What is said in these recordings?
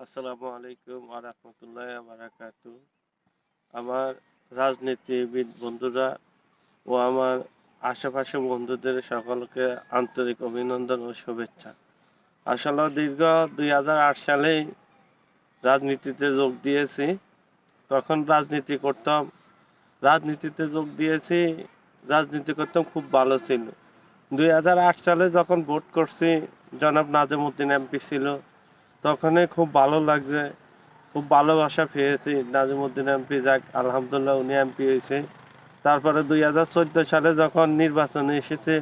আসসালামু আলাইকুম আরহামতুল্লাহ বারাকাতু আমার রাজনীতিবিদ বন্ধুরা ও আমার আশেপাশে বন্ধুদের সকলকে আন্তরিক অভিনন্দন ও শুভেচ্ছা। আসলে দীর্ঘ দুই হাজার আট সালেই রাজনীতিতে যোগ দিয়েছি। তখন রাজনীতি করতাম। রাজনীতিতে যোগ দিয়েছি, রাজনীতি করতাম, খুব ভালো ছিল। দুই হাজার আট সালে যখন ভোট করছি, জনাব নাজিমুদ্দিন এমপি ছিল। তখনই খুব ভালো লাগছে। খুব ভালোবাসা পেয়েছি। নাজিমুদ্দিন এমপি যাক, আলহামদুলিল্লাহ উনি এমপি হয়েছে। তারপরে দুই হাজার চোদ্দ সালে যখন নির্বাচনে এসেছে,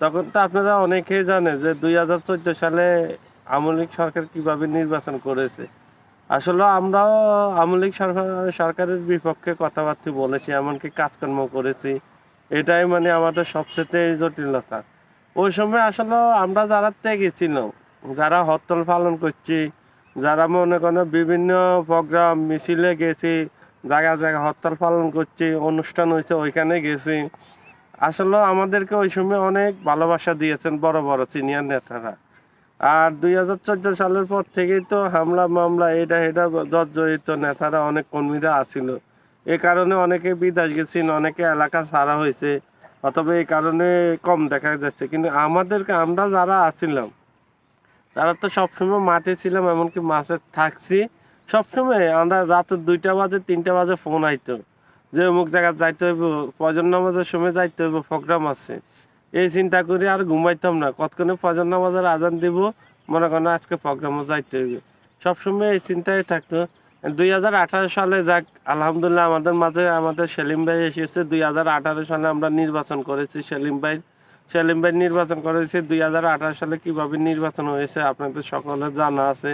তখন তো আপনারা অনেকেই জানে যে দুই হাজার চোদ্দ সালে আওয়ামী লীগ সরকার কীভাবে নির্বাচন করেছে। আসলে আমরাও আওয়ামী লীগ সরকার, সরকারের বিপক্ষে কথাবার্তা বলেছি, এমনকি কাজকর্ম করেছি। এটাই মানে আমাদের সবচেয়ে জটিলতা। ওই সময় আসলে আমরা যারা ত্যাগেছিলাম যারা হরতাল পালন করছি, যারা মনে করেন বিভিন্ন প্রোগ্রাম, মিছিলে গেছি জায়গা জায়গা হরতাল পালন করছি, অনুষ্ঠান হয়েছে, ওইখানে গেছি। আসলে আমাদেরকে ওই সময় অনেক ভালোবাসা দিয়েছেন বড় বড় সিনিয়র নেতারা। আর দুই হাজার চোদ্দ সালের পর থেকেই তো হামলা, মামলা এটা এটা জর্জরিত নেতারা অনেক কর্মীরা আসিল। এ কারণে অনেকে বিদেশ গেছেন, অনেকে এলাকা ছাড়া হয়েছে, অথবা এই কারণে কম দেখা যাচ্ছে। কিন্তু আমাদেরকে, আমরা যারা আসছিলাম তারা তো সবসময় মাঠে ছিলাম, এমনকি মাঠে থাকছি। সবসময় আমরা রাতের দুইটা বাজে, তিনটা বাজে ফোন আইতো। যে অমুক জায়গায় যাইতে হইব, ফজর নামাজের সময় যাইতে হইব, প্রোগ্রাম আছে। এই চিন্তা করে আর ঘুমাইতাম না। কতক্ষণে ফজর নামাজের আজান দিব? মনে করেন আজকে প্রোগ্রামও যাইতে হইবে। সবসময় এই চিন্তায় থাকতো। দুই হাজার আঠারো সালে যাক, আলহামদুলিল্লাহ আমাদের মাঝে আমাদের সেলিম ভাই এসেছে। দুই হাজার আঠারো সালে আমরা নির্বাচন করেছি সেলিম ভাই সেলিম ভাই নির্বাচন করেছে, দুই হাজার আঠারো সালে কীভাবে নির্বাচন হয়েছে আপনাদের সকলের জানা আছে।